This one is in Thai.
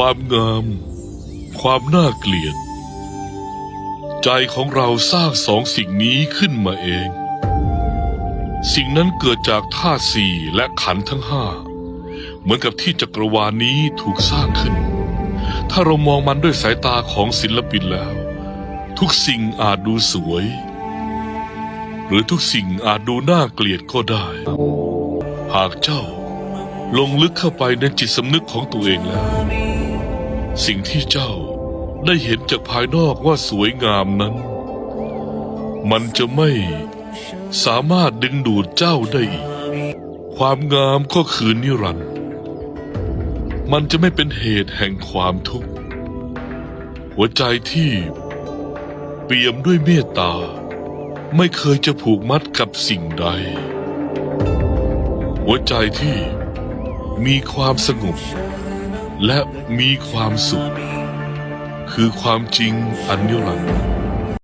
ความงาม ความน่าเกลียด ใจของเราสร้างสองสิ่งนี้ขึ้นมาเอง สิ่งนั้นเกิดจากธาตุสี่และขันธ์ทั้งห้าเหมือนกับที่จักรวาลนี้ถูกสร้างขึ้น ถ้าเรามองมันด้วยสายตาของศิลปินแล้ว ทุกสิ่งอาจดูสวย หรือทุกสิ่งอาจดูน่าเกลียดก็ได้ หากเจ้าลงลึกเข้าไปในจิตสำนึกของตัวเองแล้ว สิ่งที่เจ้าได้เห็นจากภายนอกว่าสวยงามนั้น มันจะไม่สามารถดึงดูดเจ้าได้ ความงามก็คือนิรันดร์มันจะไม่เป็นเหตุแห่งความทุกข์ หัวใจที่เปี่ยมด้วยเมตตา ไม่เคยจะผูกมัดกับสิ่งใด หัวใจที่มีความสงบ และมีความสุข คือความจริงอันนิรันดร์